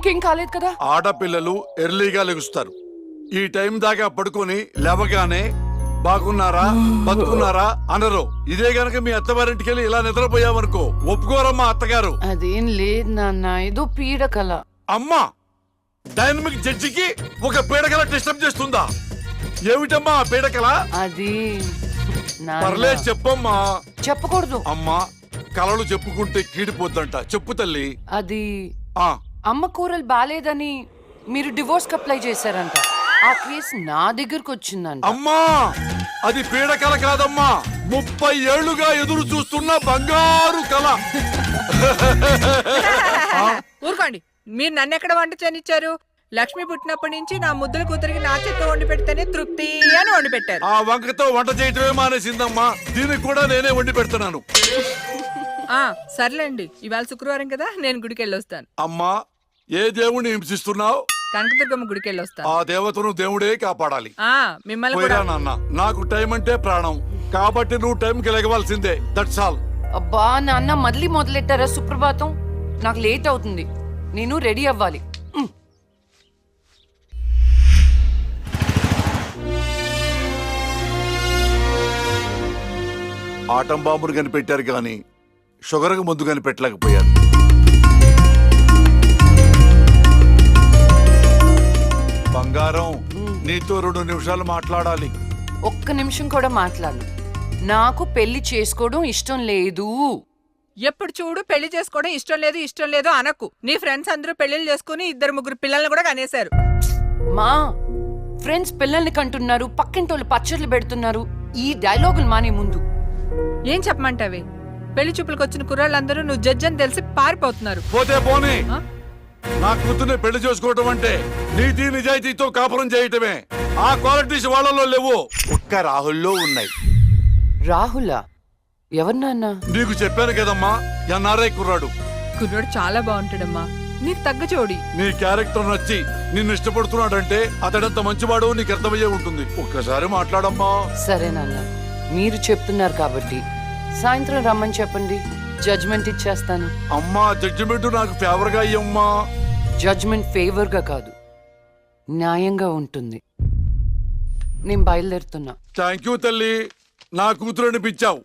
నీకేం కాలేదు కదా? ఆడపిల్లలు ఎర్లీగా లెగుస్తారు. ఈ టైం దాకా పడుకొని లేవగానే బాగున్నారా బతుకున్నారా అనరు. ఇదే గనక మీ అత్తవారింటికి వెళ్ళి ఇలా నిద్రపోయామనుకో ఒప్పుకోరమ్మా అత్తగారు. అదేం లేదు నాన్న ఏదో పీడకల అమ్మా డైనమిక్ జడ్జికి ఒక పీడకల డిస్టర్బ్ చేస్తుందా? ఏమిటమ్మా ఆ పీడకల అది నాన్న, పర్లేదు చెప్పమ్మా. చెప్పకూడదు. అమ్మా కలలు చెప్పుకుంటే కీడిపోద్దంట. చెప్పు తల్లి. అది ఆ. అమ్మ కూరలు బాలేదని మీరు డివోర్స్ అప్లై చేశారంట. ఆ కేసు నా దగ్గరకు వచ్చిందంట. అమ్మా అది పీడకల కాదమ్మా. ముప్పై ఏళ్ళుగా ఎదురు చూస్తున్న బంగారు కళ ఊరుకోండి. మీరు నన్ను ఎక్కడ వంట చేయనిచ్చారు? లక్ష్మి పుట్టినప్పటి నుంచి నా ముద్దుల కూతురికి నా చేత్తో వండి పెడితేనే తృప్తి అని వండి పెట్టారు. ఆ వంకతో వంట చేయటమే మానేసిందమ్మా. దీనికి కూడా నేనే వండి పెడుతున్నాను. ఆ సర్లేండి. ఇవాళ శుక్రవారం కదా నేను గుడికి వెళ్ళొస్తాను అమ్మా ఏ దేవుణ్ణి హింసిస్తున్నావు? కనకదుర్గమ్మ గుడికి వెళ్ళొస్తాను ఆ దేవతను దేవుడే కాపాడాలి. ఆ మిమ్మల్ని పోయిరా నాన్న నాకు టైం అంటే ప్రాణం. కాబట్టి నువ్వు టైంకి లెగవలసిందే. దట్స్ ఆల్ అబ్బా నాన్న మళ్ళీ మొదలెట్టారా సుప్రభాతం? నాకు లేట్ అవుతుంది. నేను రెడీ అవ్వాలి. ఉమ్. ఆటం బాంబును కనిపెట్టారు కానీ షుగర్కి ముందు కనిపెట్టలేకపోయారు. బంగారం. నీతో రెండు నిమిషాలు మాట్లాడాలి. ఒక్క నిమిషం కూడా మాట్లాడను. నాకు పెళ్ళి చేసుకోవడం ఇష్టం లేదు. ఎప్పుడు చూడు పెళ్ళి చేసుకోవడం ఇష్టం లేదు ఇష్టం లేదు అనకు. నీ ఫ్రెండ్స్ అందరూ పెళ్ళిళ్ళు చేసుకుని ఇద్దరు ముగ్గురు పిల్లల్ని కూడా కనేశారు. మా ఫ్రెండ్స్ పిల్లల్ని కంటున్నారు పక్కింటోళ్ళు పచ్చళ్ళు పెడుతున్నారు. ఈ డైలాగులు మానే ముందు. ఏం చెప్పమంటావే? పెళ్ళి చూపులకు వచ్చిన కుర్రాళ్ళందరూ నువ్వు జడ్జి అని తెలిసి పారిపోతున్నారు. పోతే పోనీ? నా కూతుర్ని పెళ్ళి చేసుకోవటం అంటే నీతి నిజాయితీతో కాపురం చేయటమే. ఆ క్వాలిటీస్ వాళ్ళలో లేవు. ఒక్క రాహుల్లో ఉన్నాయి. రాహులా? ఎవరు నాన్న? నీకు చెప్పాను కదమ్మా ఎన్ఆర్ఐ కుర్రాడు. కుర్రాడు చాలా బాగుంటాడమ్మా. నీకు తగ్గ జోడి. నీ క్యారెక్టర్ నచ్చి నిన్ను ఇష్టపడుతున్నాడంటే అతడంత మంచివాడు నీకు అర్థమయ్యే ఉంటుంది. ఒక్కసారి మాట్లాడమ్మా. సరే నాన్న మీరు చెప్తున్నారు కాబట్టి సాయంత్రం రమ్మని చెప్పండి. జడ్జ్మెంట్ ఇచ్చేస్తాను. అమ్మా జడ్జిమెంట్ నాకు ఫేవర్గా అయ్యమ్మా జడ్జ్మెంట్ ఫేవర్గా కాదు న్యాయంగా ఉంటుంది. నేను బయలుదేరుతున్నా. థ్యాంక్ యూ తల్లి. నా కూతురు అనిపించావు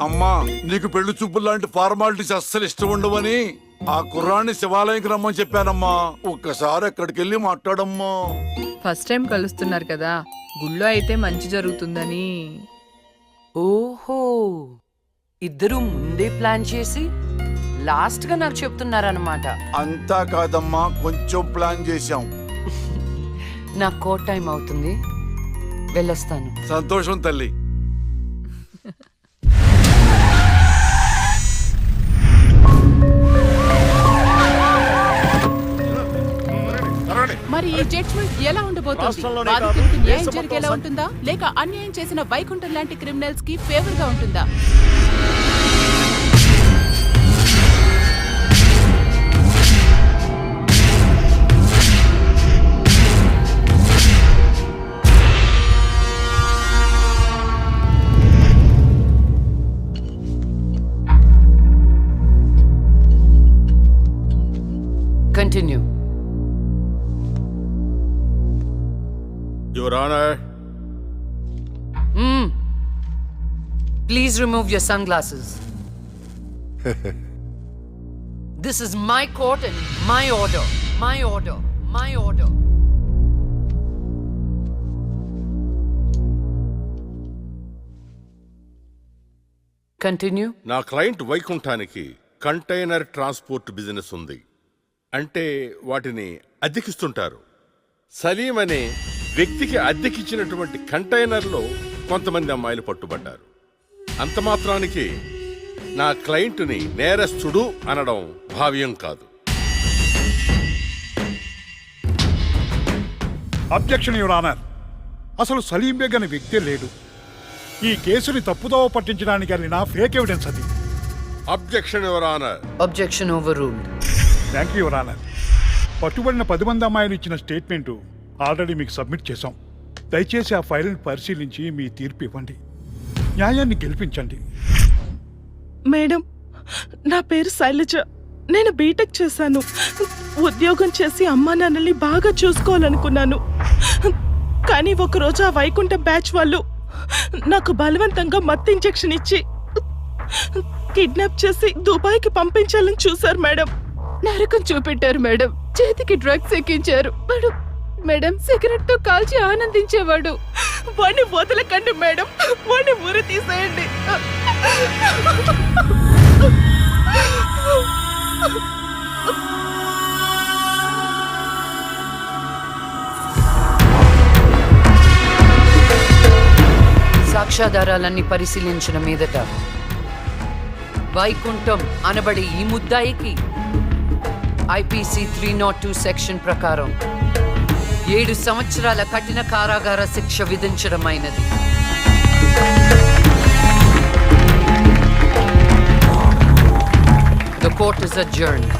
అమ్మా నీకు పెళ్ళి చూపులు లాంటి ఫార్మాలిటీస్ అస్సలు ఇష్టం ఉండవని ఆ కుర్రాన్ని శివాలయంకి రమ్మని చెప్పానమ్మా. ఒక్కసారి అక్కడికి వెళ్ళి మాట్లాడమ్మా. ఫస్ట్ టైం కలుస్తున్నారు కదా గుళ్ళో అయితే మంచి జరుగుతుందని. ఓహో. ఇద్దరు ముందే ప్లాన్ చేసి లాస్ట్గా నాకు చెప్తున్నారన్నమాట. అంతా కాదమ్మా కొంచెం ప్లాన్ చేశాం. నా కోట్ టైం అవుతుంది. వెళ్ళొస్తాను. సంతోషం తల్లి. మరి ఈ జడ్జ్మెంట్ ఎలా ఉండబోతోంది? రాష్ట్రంలోనే కాదు, బాధితుడికి న్యాయం దేశం జరిగేలా మొత్తం ఉంటుందా? లేక అన్యాయం చేసిన వైకుంఠం లాంటి క్రిమినల్స్కి ఫేవర్గా ఉంటుందా? Your honour please remove your sunglasses this is my court and my order my order my order continue నా క్లయింట్ వైకుంఠానికి కంటైనర్ ట్రాన్స్పోర్ట్ బిజినెస్ ఉంది. అంటే వాటిని అద్దెకిస్తుంటారు సలీం అనే వ్యక్తికి అద్దెకిచ్చినటువంటి కంటైనర్లో కొంతమంది అమ్మాయిలు పట్టుబడ్డారు. అంత మాత్రానికి నా క్లయింట్ని నేరస్తుడు అనడం భావ్యం కాదు. Objection your honour. అసలు సలీం బేగ్ అనే వ్యక్తే లేడు. ఈ కేసుని తప్పుదోవ పట్టించడానికి వెళ్ళిన ఫేక్ ఎవిడెన్స్ అది. Objection your honour. Objection overruled thank you your honour. పట్టుబడిన పది మంది అమ్మాయిలు ఇచ్చిన స్టేట్మెంటు ఆల్రెడీ మీకు సబ్మిట్ చేశాం. దయచేసి ఆ ఫైల్ని పరిశీలించి మీ తీర్పు ఇవ్వండి. న్యాయాన్ని గెలిపించండి. మేడం నా పేరు శైలజ. నేను బీటెక్ చేశాను. ఉద్యోగం చేసి అమ్మా నాన్నల్ని బాగా చూసుకోవాలనుకున్నాను. కానీ ఒకరోజు ఆ వైకుంఠ బ్యాచ్ వాళ్ళు నాకు బలవంతంగా మత్తు ఇంజెక్షన్ ఇచ్చి కిడ్నాప్ చేసి దుబాయ్కి పంపించాలని చూశారు మేడం. నరకం చూపెట్టారు మేడం. చేతికి డ్రగ్స్ ఎక్కించారు. మేడం మేడం సిగరెట్తో కాల్చి ఆనందించేవాడు. వాడిని వదలకండి మేడం. వాడిని ఊరి తీసేయండి. సాక్ష్యాధారాలన్నీ పరిశీలించిన మీదట వైకుంఠం అనబడే ఈ ముద్దాయికి IPC three not two section ప్రకారం ఏడు సంవత్సరాల కఠిన కారాగార శిక్ష విధించడమైనది The court is adjourned.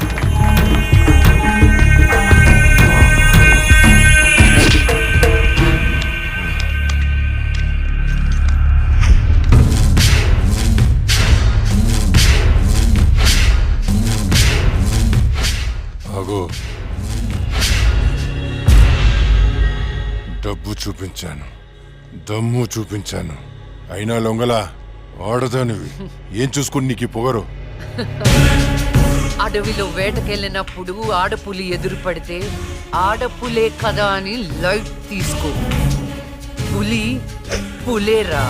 ఆగో డబ్బు చూపించాను. దమ్ము చూపించాను. అయినా లొంగల ఆడదానివి ఏం చూసుకుని నీకు పొగరు? అడవిలో వేటకెళ్ళినప్పుడు ఆడపులి ఎదురుపడితే ఆడపులే కదా అని లైట్ తీసుకో. పులి పులేరా?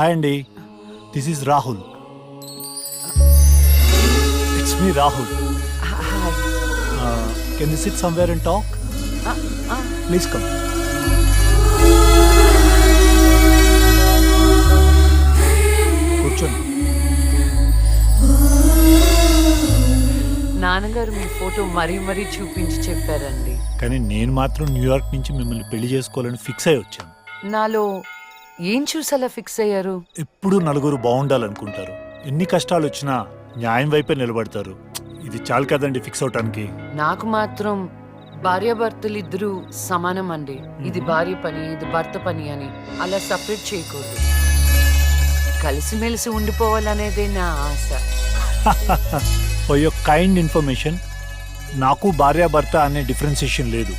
హాయ్ అండి. This is Rahul it's me Rahul can you sit somewhere and talk please come కూర్చోండి. నాన్నగారు మీ ఫోటో మరీ మరీ చూపించి చెప్పారండి. కానీ నేను మాత్రం న్యూయార్క్ నుంచి మిమ్మల్ని పెళ్ళి చేసుకోవాలని ఫిక్స్ అయి వచ్చాను. నాలో ఏం చూసి అలా ఫిక్స్ అయ్యారు? ఎప్పుడూ నలుగురు బాగుండాలనుకుంటారు. ఎన్ని కష్టాలు వచ్చినా న్యాయం వైపే నిలబడతారు. ఇది చాలు కదండి ఫిక్స్ అవటానికి. నాకు మాత్రం భార్యాభర్తలు ఇద్దరు సమానం అండి ఇది భార్య పని ఇది భర్త పని అని అలా సపరేట్ చేయకూడదు. కలిసిమెలిసి ఉండిపోవాలనేదే నా ఆశ. ఫర్ యువర్ కైండ్ ఇన్ఫర్మేషన్ నాకు భార్యాభర్త అనే డిఫరెన్సియేషన్ లేదు.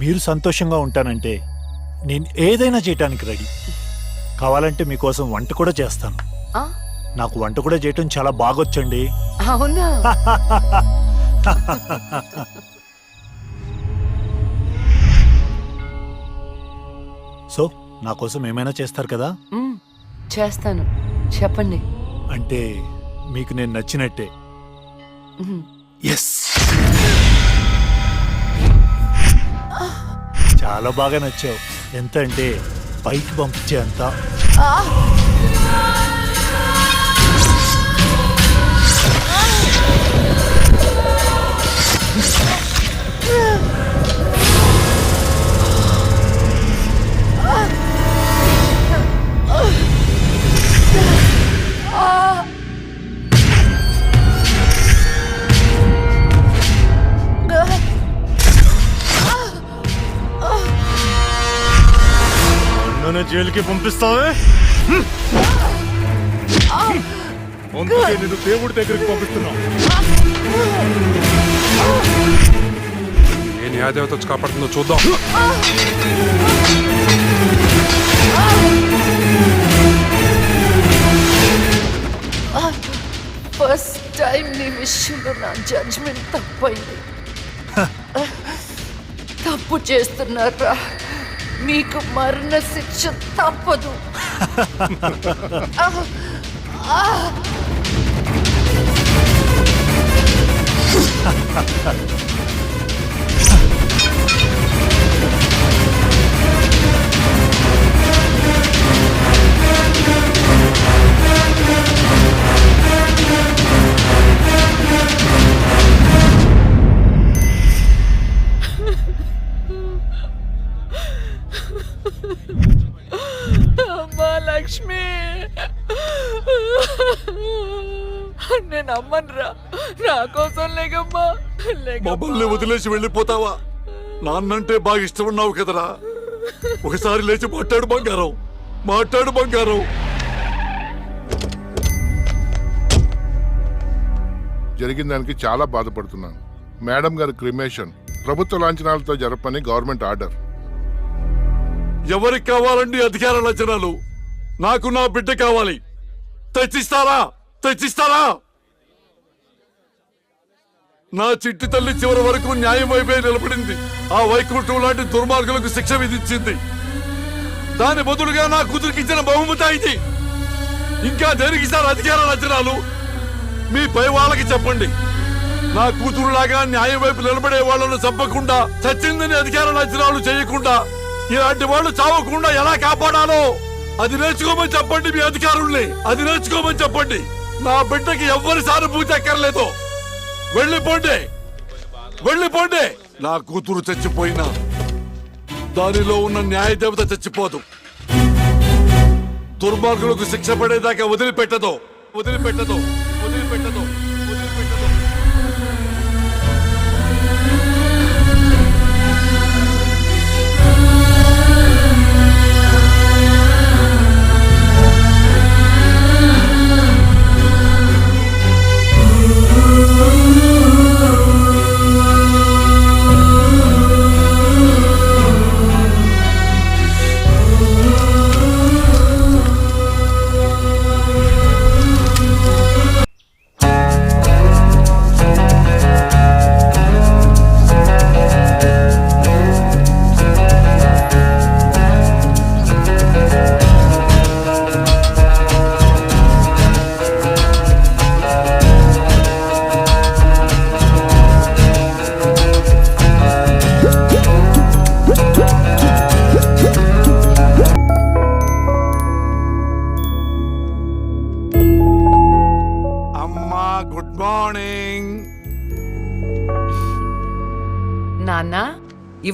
మీరు సంతోషంగా ఉంటానంటే నేను ఏదైనా చేయటానికి రెడీ. కావాలంటే మీకోసం వంట కూడా చేస్తాను. ఆ? నాకు వంట కూడా చేయటం చాలా బాగొచ్చండి. అవునా? సో నా కోసం ఏమైనా చేస్తారు కదా? మ్, చేస్తాను. చెప్పండి. అంటే మీకు నేను నచ్చినట్టే. మ్. ఎస్ చాలా బాగా నచ్చావు. ఎంత అంటే పైకి పంపించే అంత. నన్ను జైలుకి పంపిస్తావే? అందుకే నేను దేవుడి దగ్గరికి పంపిస్తున్నావు ఏ న్యాయదేవత వచ్చి కాపాడుతుందో చూద్దాం. ఫస్ట్ టైం నీ విషయంలో నా జడ్జ్మెంట్ తప్పైంది. తప్పు చేస్తున్నారా? మీకు మరణ శిక్ష తప్పదు. ఆ మమ్మల్ని వదిలేసి వెళ్ళిపోతావా? నాన్నంటే బాగా ఇష్టం ఉన్నావు కదరా. ఒకసారి లేచి మాట్లాడు బంగారం. మాట్లాడు బంగారం. జరిగిన దానికి చాలా బాధపడుతున్నాను. మేడం గారి క్రిమేషన్. ప్రభుత్వ లాంఛనాలతో జరపని గవర్నమెంట్ ఆర్డర్. ఎవరికి కావాలండి అధికార లక్షణాలు నాకు నా బిడ్డ కావాలి. తెచ్చిస్తారా? తెచ్చిస్తారా? నా చిట్టి తల్లి చివరి వరకు న్యాయం వైపే నిలబడింది. ఆ వైకుంఠం లాంటి దుర్మార్గులకు శిక్ష విధించింది. దాని బదులుగా నా కూతురికి ఇచ్చిన బహుమతి ఇది. ఇంకా దేనికి సార్ అధికార రచనాలు? మీ పై వాళ్ళకి చెప్పండి. నా కూతురులాగా న్యాయం వైపు నిలబడే వాళ్ళను చంపకుండా చచ్చిందని అధికార రచనాలు చేయకుండా ఇలాంటి వాళ్ళు చావకుండా ఎలా కాపాడాలో అది నేర్చుకోమని చెప్పండి మీ అధికారుల్ని. అది నేర్చుకోమని చెప్పండి. నా బిడ్డకి ఎవ్వరి సానుభూతి అక్కర్లేదు. వెళ్ళిపోండి. వెళ్ళిపోండి. నా కూతురు చచ్చిపోయినా దానిలో ఉన్న న్యాయ దేవత చచ్చిపోదు. దుర్మార్గులకు శిక్ష పడేదాకా వదిలిపెట్టదు. వదిలిపెట్టదు. వదిలిపెట్టదు.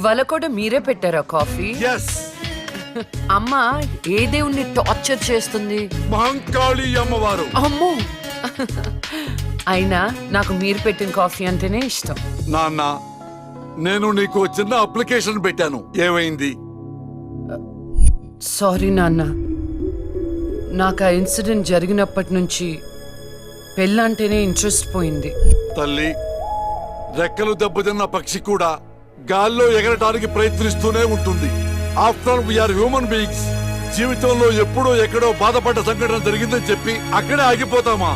ఇవాళ కూడా మీరే పెట్టారా కాఫీ? అమ్మ ఏ దేవుణ్ణి టార్చర్ చేస్తుంది? మహంకాళి అమ్మవారు. అమ్మో! అయినా నాకు మీరు పెట్టిన కాఫీ అంటేనే ఇష్టం. నాన్న నేను నీకు చిన్న అప్లికేషన్ పెట్టాను. ఏమైంది? సారీ నాన్న. నాకు ఆ ఇన్సిడెంట్ జరిగినప్పటి నుంచి పెళ్ళంటేనే ఇంట్రెస్ట్ పోయింది. తల్లి రెక్కలు దెబ్బతిన్న పక్షి కూడా గాల్లో ఎగరటానికి ప్రయత్నిస్తూనే ఉంటుంది. ఆఫ్టర్ వీఆర్ హ్యూమన్ బీయింగ్స్ జీవితంలో ఎప్పుడో ఎక్కడో బాధపడ్డ సంఘటన జరిగిందని చెప్పి అక్కడే ఆగిపోతామా?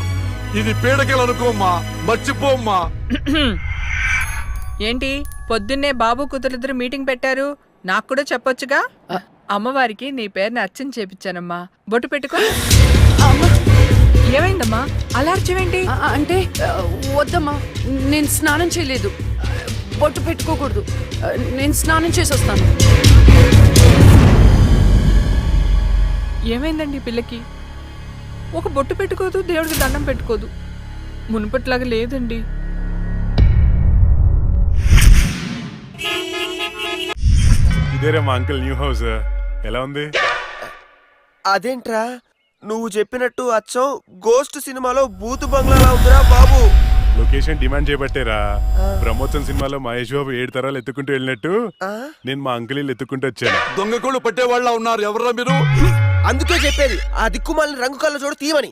ఇది పీడకలు అనుకోమ్మా. మర్చిపోమ్మా. ఏంటి? పొద్దున్నే బాబు కూతురిద్దరు మీటింగ్ పెట్టారు. నాకు కూడా చెప్పొచ్చుగా? అమ్మవారికి నీ పేరుని అర్చన చేపించానమ్మా. బొట్టు పెట్టుకో. ఏమైందమ్మా? అలా అర్చమేంటి అంటే వద్దమ్మా. నేను స్నానం చేయలేదు. బొట్టు పెట్టుకోకూడదు. నేను స్నానం చేసి వస్తాను. ఏమైందండి పిల్లకి? ఒక బొట్టు పెట్టుకోదు దేవుడికి దండం పెట్టుకోదు. మునుపట్లాగా లేదండి. ఇదేరా మా అంకుల్ న్యూ హౌస్. ఎలా ఉంది? అదేంట్రా? నువ్వు చెప్పినట్టు అచ్చం గోస్ట్ సినిమాలో బూతు బంగ్లాలా ఉందిరా బాబు. లొకేషన్ డిమాండ్ చేయబట్టేరా బ్రహ్మోత్సవం సినిమాలో మహేష్ బాబు ఏడు తరాలు ఎత్తుకుంటూ వెళ్ళినట్టు? నేను మా అంకుల్ ఇల్లు ఎత్తుకుంటూ వచ్చాను. దొంగ కోళ్ళు పట్టే వాళ్ళ ఉన్నారు ఎవర్రా మీరు? అందుకే చెప్పేది ఆ దిక్కుమాలిన రంగు కళ్ళ చూడు తీయమని.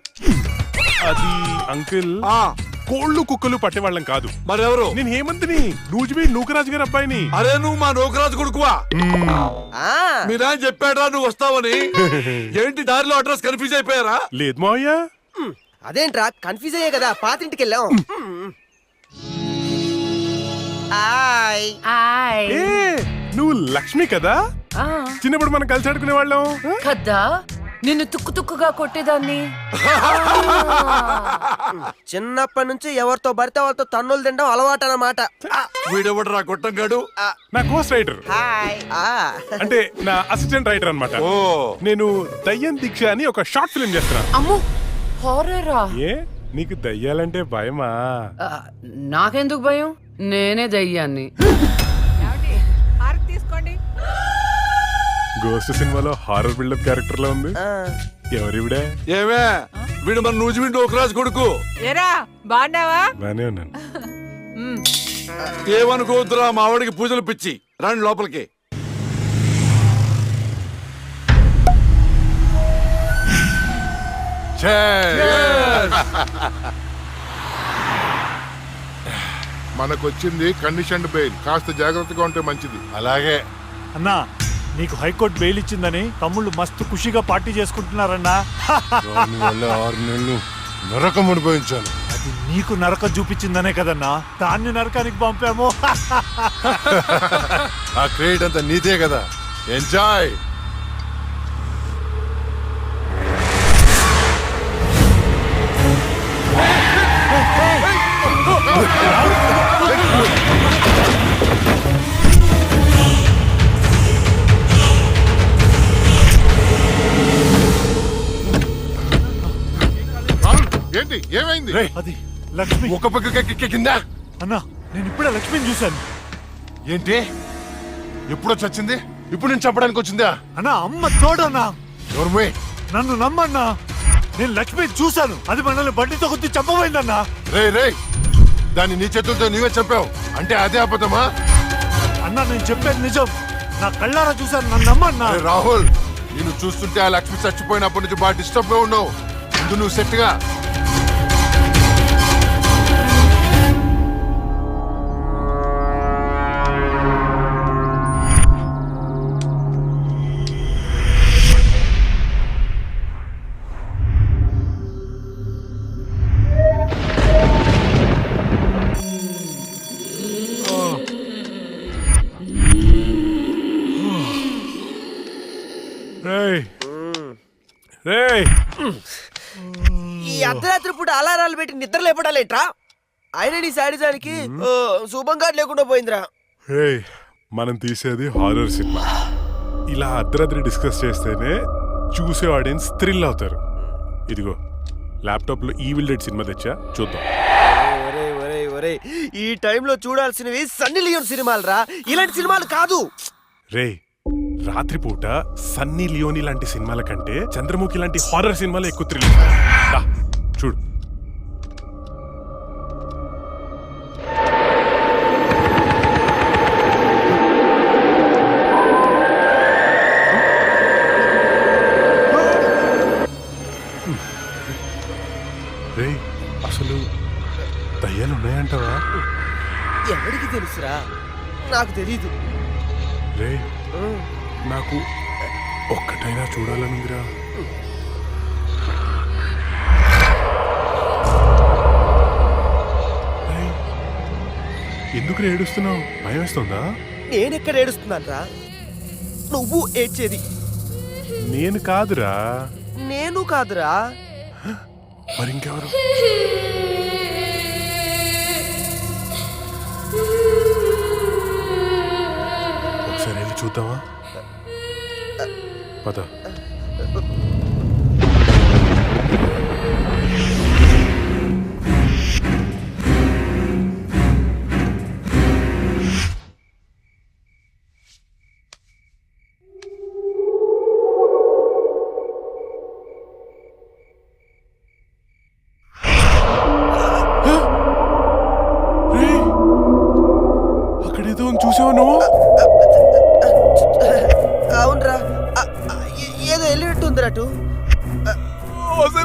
అది అంకుల్ ఆ. కోళ్ళు కుక్కలు పట్టేవాళ్ళం కాదు. మరెవరు? నేను హేమంత్ని నూజిబీ నూకరాజు గారి అబ్బాయిని. అరే నువ్వు మా నోకరాజు కొడుకువా? ఆ, మీ నాయన చెప్పాడా నువ్వు వస్తావని? ఏంటి దారిలో అడ్రస్ కన్ఫ్యూజ్ అయిపోయారా? లేదు మావయ్య. అదేంట్రా? కన్ఫ్యూజ్ అయ్యే కదా. పాతింటికి వెళ్ళాం ఏ నువ్వు లక్ష్మి కదా? ఆ, చిన్నప్పుడు మనం కలిసి ఆడుకునే వాళ్ళం కదా నిన్ను తుక్కు తుక్కుగా కొట్టేదాన్ని. చిన్నప్పటి నుంచి ఎవరితో పడితే వాళ్ళతో తన్నులు తినడం అలవాటు అన్నమాట. ఆ, వీడెవడరా గొట్టంగాడు నా కోస్ట్ రైటర్. హాయ్. ఆ, అంటే నా అసిస్టెంట్ రైటర్ అన్నమాట. ఓ. నేను దయ్యం దీక్ష అని ఒక షార్ట్ ఫిల్మ్ చేస్తున్నా. అమ్మో హారరా? ఏ? నీకు దయ్యాలంటే భయమా? ఆ, నాకెందుకు భయం? నేనే దయ్యాన్ని. గోస్ట్ సినిమాలో హారర్ బిల్డప్ క్యారెక్టర్లో ఉంది. ఎవరివిడే ఏమే? వీడు మన నూజిమిండి ఒక రాజు కొడుకు. ఏరా బాగున్నావా? బానే ఉన్నాను. ఏమనుకోవద్దురా మా ఆవిడికి పూజలు పిచ్చి. రండి లోపలికి. మనకొచ్చింది కండిషన్డ్ బెయిల్ కాస్త జాగ్రత్తగా ఉంటే మంచిది. అలాగే. అన్నా నీకు హైకోర్టు బెయిల్ ఇచ్చిందని తమ్ముళ్ళు మస్తు ఖుషిగా పార్టీ చేసుకుంటున్నారన్నా. దాని వల్ల ఆరు నెలలు నరకం అనుభవించాను. అది నీకు నరకం చూపించిందనే కదన్నా. దాన్ని నరకానికి పంపాము. ఆ క్రెడిట్ అంతా నీదే కదా. ఎంజాయ్ ఏంటి? ఏమైంది? రేయ్, అది లక్ష్మి. ఒక పక్క కింద అన్నా నేను ఇప్పుడే లక్ష్మిని చూశాను. ఏంటి? ఎప్పుడో చచ్చింది? ఇప్పుడు నేను చెప్పడానికి వచ్చిందా? అన్నా అమ్మ తోడన్నా. ఎవరు నన్ను నమ్మన్నా. నేను లక్ష్మి చూశాను. అది మనల్ని బండితో కొద్ది చంపబోయిందన్నా. రే రే దాన్ని నీ చేతులతో నీవే చెప్పావు అంటే అదే అబద్ధమా? అన్నా నేను చెప్పేది నిజం. నా కళ్ళారా చూశాను నన్ను నమ్మన్నా? అరే రాహుల్ నేను చూస్తుంటే ఆ లక్ష్మి చచ్చిపోయినప్పటి నుంచి బాగా డిస్టర్బ్గా ఉన్నావు. ముందు నువ్వు సెట్ లేపడాలేట్రా ఆయన నీ శాడిజానికి శుభంగా లేకుండా పోయిందిరా. రేయ్ మనం తీసేది హారర్ సినిమా ఇలా అర్ధరాత్రి డిస్కస్ చేస్తేనే చూసే ఆడియన్స్ థ్రిల్ అవుతారు. ఇదిగో ల్యాప్టాప్లో ఈవిల్ డెడ్ సినిమా తెచ్చా? చూద్దాం. ఒరే ఒరే ఒరే ఈ టైంలో చూడాల్సినవి సన్నీ లియోన్ సినిమాలు రా ఇలాంటి సినిమాలు కాదు. రే రాత్రిపూట సన్నీ లియోని లాంటి సినిమాల కంటే చంద్రముఖి లాంటి హారర్ సినిమాలు ఎక్కువ థ్రిల్ చూడు. నాకు తెలీదు. రే నాకు ఒక్కటైనా చూడాలనుందిరా. ఎందుకు ఏడుస్తున్నావు? భయం వేస్తుందా? నేనెక్కడ ఏడుస్తున్నాను రా నువ్వు ఏడ్చేది. నేను కాదురా. నేను కాదురా. మరి చూద్దామా? పద.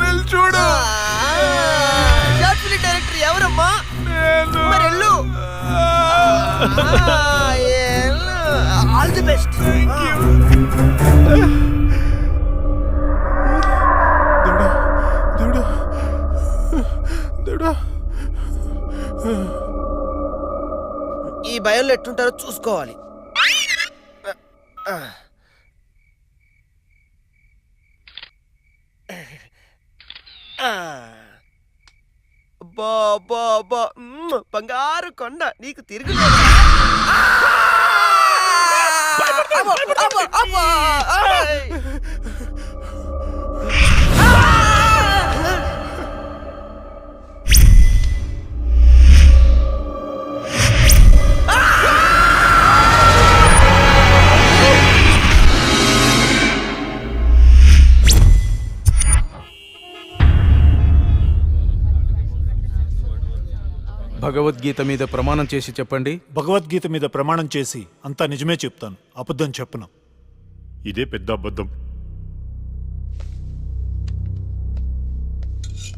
వెళ్ళి చూడు. షార్ట్ ఫిలిం డైరెక్టర్ ఎవరమ్మా? మరి వెళ్ళు. ఆల్ ది బెస్ట్ దేవుడా దేవుడా దేవుడా ఈ భయంలో ఎట్టుంటారో చూసుకోవాలి. బా బా బా మ్మ్, బంగారు కొండ నీకు తిరిగి భగవద్గీత మీద ప్రమాణం చేసి చెప్పండి. భగవద్గీత మీద ప్రమాణం చేసి అంతా నిజమే చెప్తాను. అబద్ధం చెప్పను. ఇదే పెద్ద అబద్ధం.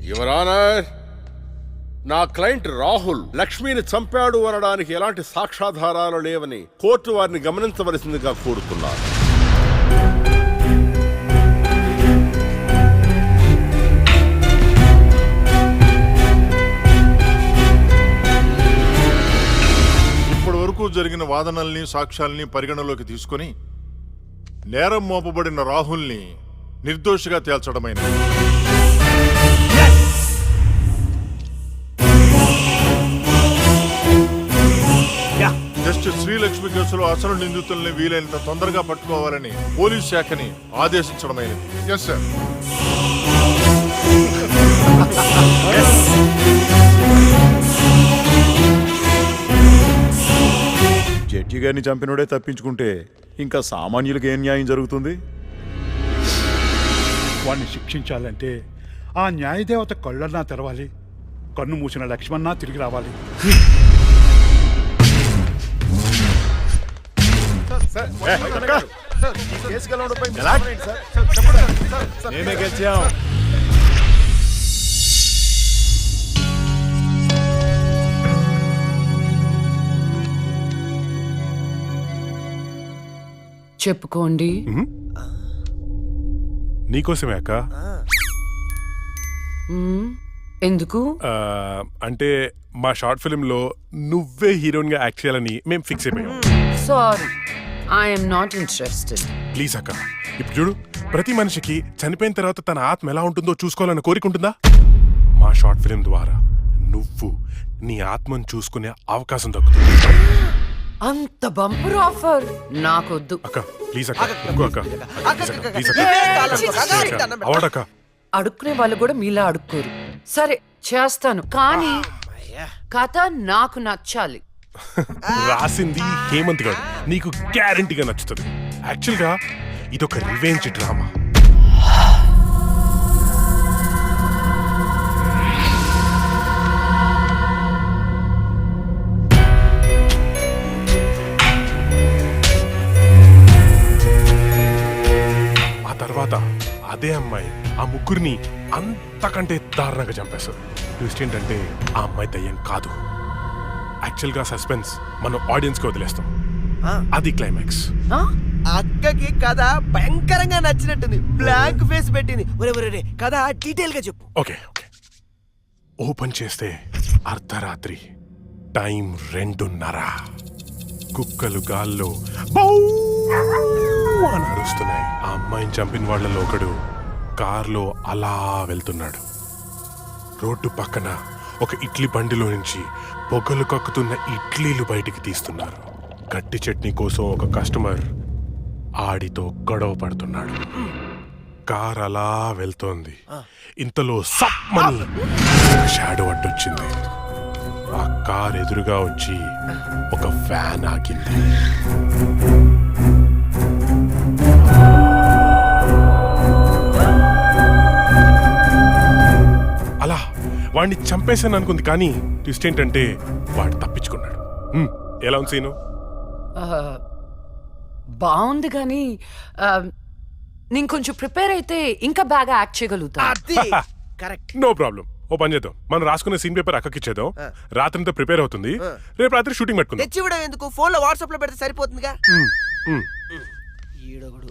యువర్ ఆనర్ నా క్లయింట్ రాహుల్ లక్ష్మిని చంపాడు అనడానికి ఎలాంటి సాక్ష్యాధారాలు లేవని కోర్టు వారిని గమనించవలసిందిగా కోరుతున్నాను. జరిగిన వాదనల్ని సాక్ష్యాల్ని పరిగణలోకి తీసుకొని నేరం మోపబడిన రాహుల్ని నిర్దోషిగా తేల్చడమైనది. జస్టిస్ శ్రీలక్ష్మి కేసులో అసలు నిందితుల్ని వీలైనంత తొందరగా పట్టుకోవాలని పోలీస్ శాఖని ఆదేశించడమైనది. ఎస్ సార్ జడ్జి గారిని చంపినోడే తప్పించుకుంటే ఇంకా సామాన్యులకు ఏం న్యాయం జరుగుతుంది? వాణ్ణి శిక్షించాలంటే ఆ న్యాయదేవత కళ్ళన్నా తెరవాలి. కన్ను మూసిన లక్ష్మణ తిరిగి రావాలి. మేమే గెలిచాం. చెప్పుకోండి. నీకోసమే అక్క. ఎందుకు? అంటే మా షార్ట్ ఫిల్మ్లో నువ్వే హీరోయిన్గా యాక్ట్ చేయాలని మేము ఫిక్స్ అయిపోయాం. Sorry. I'm not interested please అక్క ఇప్పుడు చూడు ప్రతి మనిషికి చనిపోయిన తర్వాత తన ఆత్మ ఎలా ఉంటుందో చూసుకోవాలని కోరిక ఉంటుందా? మా షార్ట్ ఫిల్మ్ ద్వారా నువ్వు నీ ఆత్మను చూసుకునే అవకాశం దక్కుతుంది. అంత బంపర్ ఆఫర్. నాకొద్దు. అక్క ప్లీజ్ అక్క ఇంకో అక్క. ప్లీజ్ అక్క ప్లీజ్ అక్క. ప్లీజ్ అక్క. అడుక్కునే వాళ్ళు కూడా మీలా అడుక్కోరు. సరే చేస్తాను. కానీ కథ నాకు నచ్చాలి. రాసింది హేమంత్ గారు. నీకు గ్యారంటీగా నచ్చుతుంది. యాక్చువల్గా ఇదొక రివెంజ్ డ్రామా తర్వాత అదే అమ్మాయి ఆ ముగ్గురిని అంతకంటే దారుణంగా చంపేస్తారు ట్విస్ట్ ఏంటంటే ఆ అమ్మాయి దయ్యం కాదు. యాక్చువల్గా సస్పెన్స్ మనం ఆడియన్స్కి వదిలేస్తాం అది క్లైమాక్స్. అక్కకి కథ భయంకరంగా నచ్చినట్టుంది. బ్లాంక్ ఫేస్ పెట్టింది. ఒరే ఒరే ఒరే, కథ డీటెయిల్గా చెప్పు. Okay okay. ఓపెన్ చేస్తే అర్ధరాత్రి. టైం రెండున్నర. కుక్కలు గాల్లో బౌ! అని అరుస్తున్నాయి ఆ అమ్మాయిని చంపిన వాళ్ళలో ఒకడు కార్లో అలా వెళ్తున్నాడు. రోడ్డు పక్కన ఒక ఇడ్లీ బండిలో నుంచి పొగలు కక్కుతున్న ఇడ్లీలు బయటికి తీస్తున్నారు. గట్టి చట్నీ కోసం ఒక కస్టమర్ ఆడితో గొడవ పడుతున్నాడు. కార్ అలా వెళ్తోంది. ఇంతలో షాడో అడ్డొచ్చింది. ఆ కార్ ఎదురుగా వచ్చి ఒక ఫ్యాన్ ఆగింది. వాడిని చంపేశాను అనుకుంది కానీ ట్విస్ట్ ఏంటంటే వాడు తప్పించుకున్నాడు. హ్మ్, ఎలా ఉంది సీను? బాగుంది కానీ ఆ, నేను కొంచెం ప్రిపేర్ అయితే ఇంకా బాగా యాక్ట్ చేయగలుగుతా. కరెక్ట్. No problem. ఓ పని చేద్దాం. మనం రాసుకున్న సీన్ పేపర్ అక్కకి ఇచ్చేద్దాం. రాత్రంతా ప్రిపేర్ అవుతుంది. రేపు రాత్రి షూటింగ్ పెట్టుకుందాం. తెచ్చి కూడా ఎందుకు? ఫోన్లో వాట్సాప్లో పెడితే సరిపోతుందిగా. ఈడొకడు.